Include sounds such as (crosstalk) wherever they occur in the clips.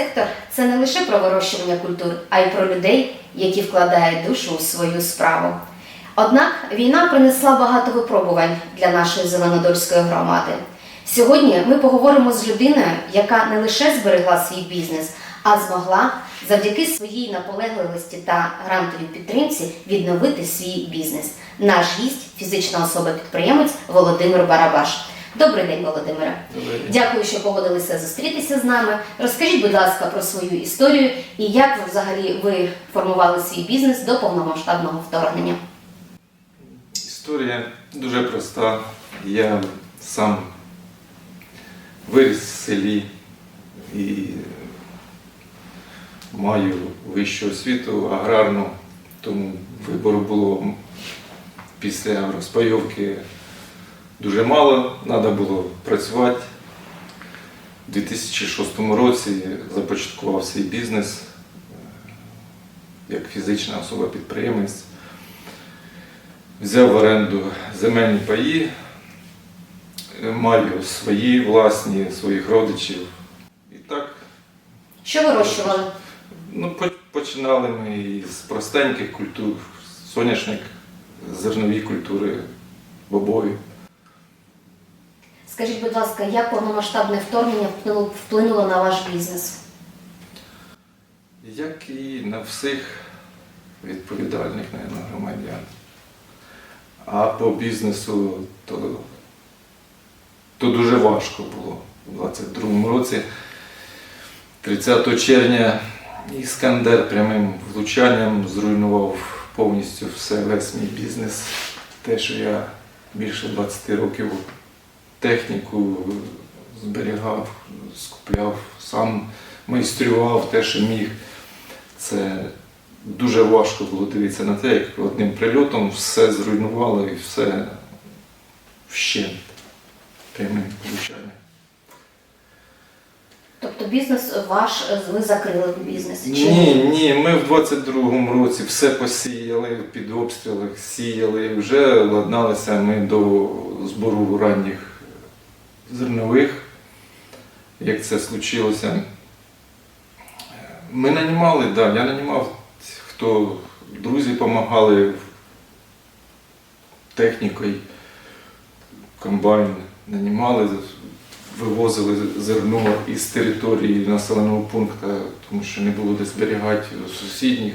сектор це не лише про вирощування культур, а й про людей, які вкладають душу у свою справу. Однак війна принесла багато випробувань для нашої зеленодольської громади. Сьогодні ми поговоримо з людиною, яка не лише зберегла свій бізнес, а змогла завдяки своїй наполегливості та грантовій підтримці відновити свій бізнес. Наш гість фізична особа-підприємець Володимир Барабаш. Добрий день, Володимире. Добрий день. Дякую, що погодилися зустрітися з нами. Розкажіть, будь ласка, про свою історію і як взагалі ви формували свій бізнес до повномасштабного вторгнення. Історія дуже проста. Я сам виріс в селі і маю вищу освіту аграрну, тому вибору було після розпайовки дуже мало, треба було працювати. У 2006 році започаткував свій бізнес е, як фізична особа-підприємець. Взяв в оренду земельні паї, е, маю свої власні, своїх родичів. І так Що вирощували? ну, починали ми із простеньких культур, соняшник, зернові культури, бобові. Скажіть, будь ласка, як повномасштабне вторгнення вплинуло- на ваш бізнес? Як і на всіх відповідальних наверно, громадян. А по бізнесу то, то дуже важко було у 22-му році. 30 червня Іскандер прямим влучанням зруйнував повністю все, весь мій бізнес. Те, що я більше 20 років техніку зберігав, скупляв, сам майстрував те, що міг. Це дуже важко було дивитися на те, як одним прильотом все зруйнувало і все вщент прямим влучанням. Тобто бізнес ваш, ви закрили бізнес? Чи Ні, ні, ми в 22-му році все посіяли під обстріли, сіяли, вже ладналися ми до збору ранніх зернових. Як це случилося? Ми нанімали, да, я нанімав, хто друзі допомагали технікою, комбайн нанімали, вивозили зерно із території населеного пункту, тому що не було де зберігати сусідніх.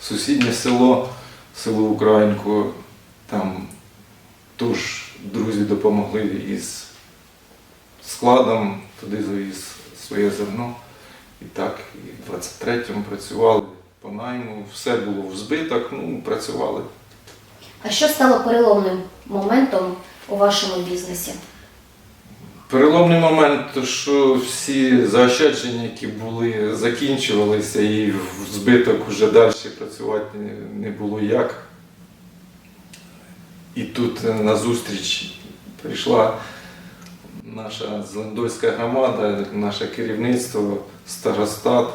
Сусіднє село, село Українко, там теж друзі допомогли із складом, туди завіз своє зерно. І так, і в 23-му працювали по найму, все було в збиток, ну, працювали. А що стало переломним моментом у вашому бізнесі? Переломний момент, то що всі заощадження, які були, закінчувалися і в збиток вже далі працювати не- було як. І тут е, на зустріч прийшла наша Зелендойська громада, наше керівництво, старостат.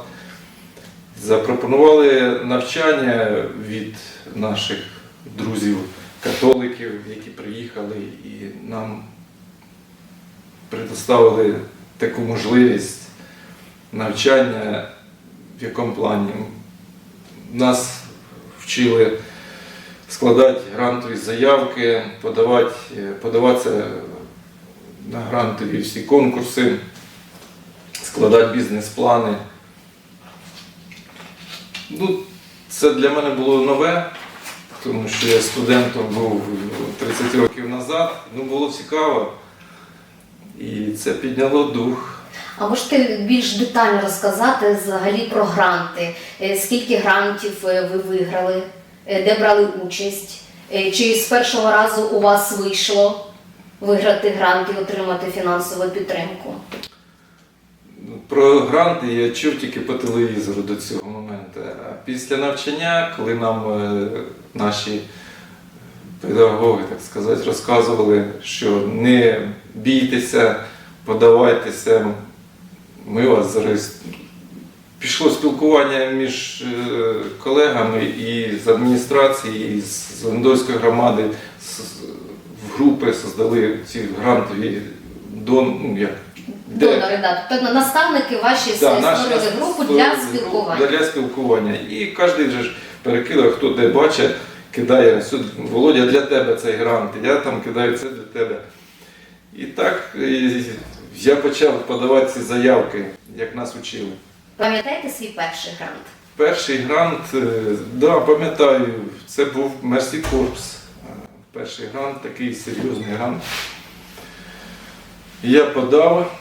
Запропонували навчання від наших друзів-католиків, які приїхали, і нам предоставили таку можливість навчання, в якому плані нас вчили складати грантові заявки, подавати, подаватися на грантові всі конкурси, складати бізнес-плани. Ну, це для мене було нове, тому що я студентом був 30 років назад. Ну, було цікаво. І це підняло дух. А можете більш детально розказати взагалі про гранти? Е, Скільки грантів е, ви виграли, Е, де брали участь? Чи з першого разу у вас вийшло виграти грант і отримати фінансову підтримку? Про гранти я чув тільки по телевізору до цього моменту. А після навчання, коли нам е, наші педагоги, так сказати, розказували, що не бійтеся, подавайтеся, ми вас зареєструємо. Пішло спілкування між е, колегами і з адміністрації, і з Лендойської громади групи создали ці грантові дон, ну, як, Де- Донори, да. Тобто наставники ваші Да, створили групу для спілкування. Для спілкування. І кожен вже ж перекидав, хто де бачить, кидає Володя, для тебе цей грант, я там кидаю це для тебе. І так я почав подавати ці заявки, як нас учили. Пам'ятаєте свій перший грант? Перший грант, е, да, пам'ятаю, це був Мерсі Корпс. Перший грант, такий серйозний грант. Я подав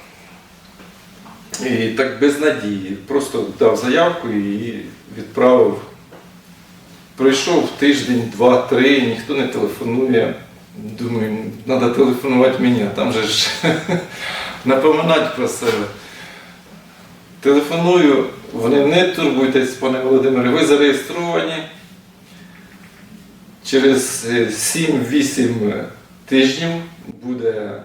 і так без надії. Просто дав заявку і відправив. Пройшов тиждень, два-три, ніхто не телефонує. Думаю, треба телефонувати мені, там же ж (laughs) напоминати про себе. Телефоную, вони не турбуйтесь, пане Володимире, ви зареєстровані. Через е, 7-8 тижнів буде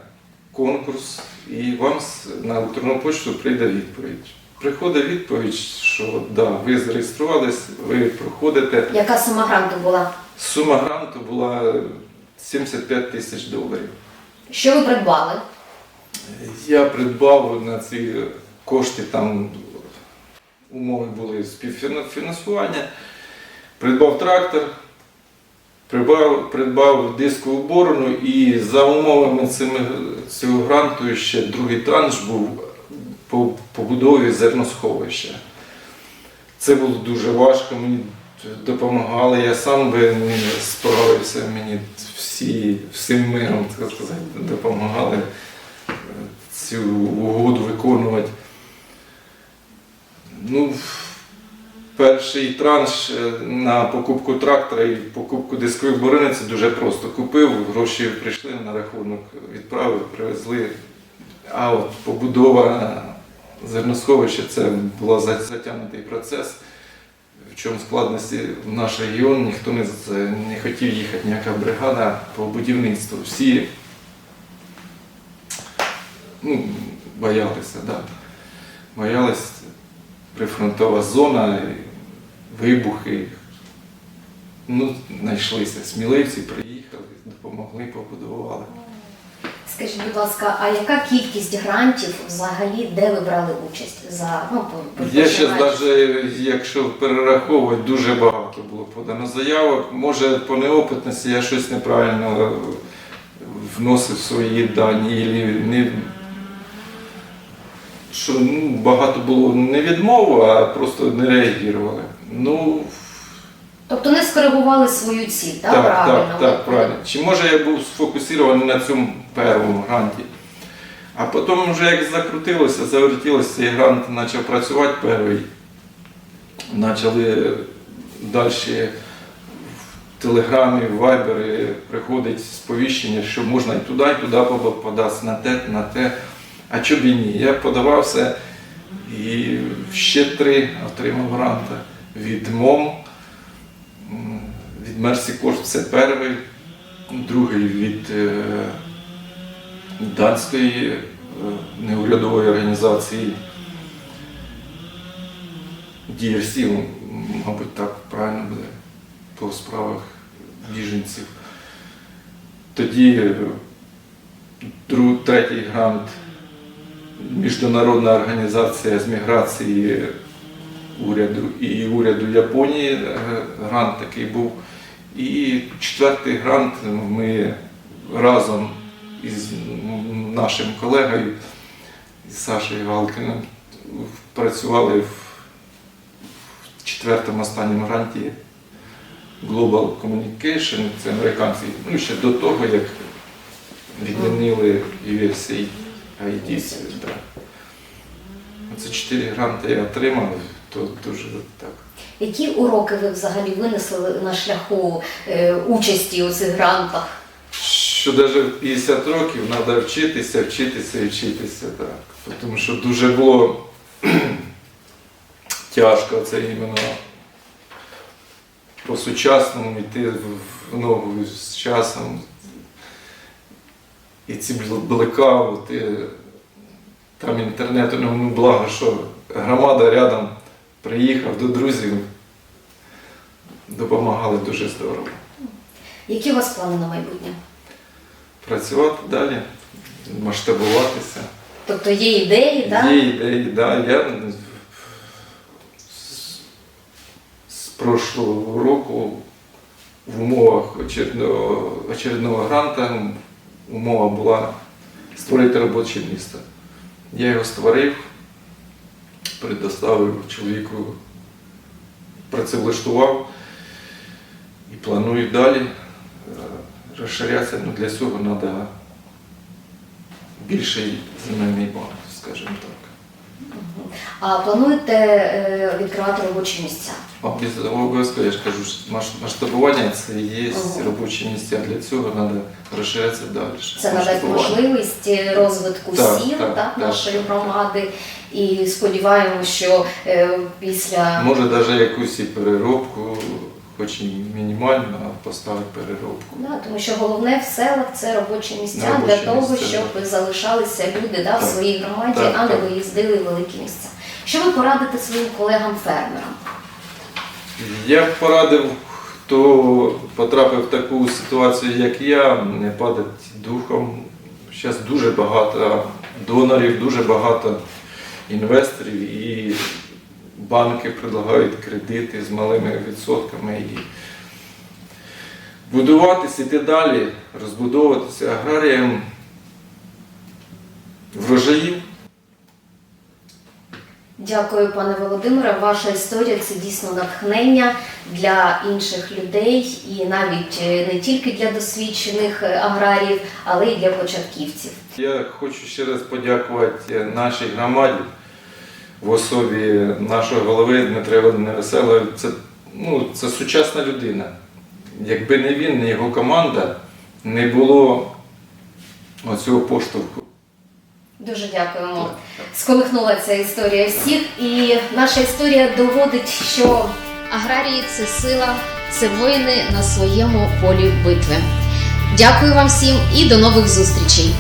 конкурс, і вам на електронну почту прийде відповідь. Приходить відповідь, що да, ви зареєструвались, ви проходите. Яка сума гранту була? Сума гранту була 75 тисяч доларів. Що ви придбали? Я придбав на ці кошти, там умови були співфінансування. Придбав трактор, придбав, придбав дискову і за умовами цього гранту ще другий транш був по побудові зерносховища. Це було дуже важко, мені допомагали, я сам би не справився, мені всі, всім миром так сказати, допомагали е, цю угоду виконувати. Ну, перший транш е, на покупку трактора і покупку дискових борони це дуже просто. Купив, гроші прийшли на рахунок, відправив, привезли. А от побудова зерносховища це був затягнутий процес. В чому складності в наш регіон ніхто не, не хотів їхати, ніяка бригада по будівництву. Всі ну, боялися, да. боялись прифронтова зона, вибухи. Ну, знайшлися сміливці, приїхали, допомогли, побудували. Скажіть, будь ласка, а яка кількість грантів взагалі, де ви брали участь? За, ну, по- Я ще навіть, якщо перераховувати, дуже багато було подано заявок. Може, по неопитності я щось неправильно вносив свої дані, і не, що ну, багато було не відмов, а просто не реагували. Ну, Тобто не скоригували свою ціль, так? так, правильно? так, так, правильно. Чи може я був сфокусований на цьому першому гранті? А потім вже як закрутилося, завертілося, цей грант почав працювати перший. Почали далі в Телеграмі, в Вайбері приходить сповіщення, що можна і туди, і туди податися, на те, на те. А б і ні? Я подавався і ще три отримав гранта від МОМ. Від Мерсі Корс це перший, другий від е, данської е, неурядової організації DFC, м, мабуть, так правильно буде по справах біженців. Тоді е, третій грант Міжнародна організація з міграції уряду і уряду Японії е, грант такий був. І четвертий грант ми разом із нашим колегою із Сашею Галкіним працювали в четвертому останньому гранті Global Communication, це американці, ну ще до того, як відмінили USAID. Оце чотири гранти я отримав, то дуже так. Які уроки ви взагалі винесли на шляху е, участі у цих грантах? Що навіть в 50 років треба вчитися, вчитися і вчитися. Так. Тому що дуже було (clears throat) тяжко це іменно по-сучасному йти в ногу з часом. І ці бл- блекаути, там інтернету, ну, благо, що громада рядом приїхав до друзів, допомагали дуже здорово. Які у вас плани на майбутнє? працювати далі, масштабуватися. Тобто є ідеї, так? Є ідеї, да. Я з, з прошлого року в умовах очередного, очередного гранта умова була створити робоче місто. Я його створив, предоставив чоловіку, працевлаштував і планую далі е, розширятися. Ну, для цього треба більший земельний банк, скажімо так. А плануєте е, відкривати робочі місця? Обов'язково, я ж кажу, що масштабування це є робочі місця. Для цього треба розширятися далі. Це надасть можливість розвитку Так, сіл так, так, так. нашої громади. І сподіваємося, що е, після Може навіть якусь і переробку, хоч і мінімальну, а поставити переробку. Да, тому що головне в селах це робочі місця Робочі для того, місця, щоб залишалися люди да, в своїй громаді, Так, а не так. виїздили в великі місця. Що ви порадите своїм колегам-фермерам? Я б порадив, хто потрапив в таку ситуацію, як я, не падати духом. Зараз дуже багато донорів, дуже багато інвесторів і банки предлагають кредити з малими відсотками. І будуватися, іти далі, розбудовуватися аграрієм врожаїв. Дякую, пане Володимире. Ваша історія це дійсно натхнення для інших людей і навіть е, не тільки для досвідчених е, аграріїв, але й для початківців. Я хочу ще раз подякувати нашій громаді в особі нашого голови Дмитра Володимира Веселого. Це, ну, це сучасна людина. Якби не він, не його команда, не було оцього поштовху. Дуже дякуємо. Сколихнула ця історія всіх, і наша історія доводить, що аграрії це сила, це воїни на своєму полі битви. Дякую вам всім і до нових зустрічей!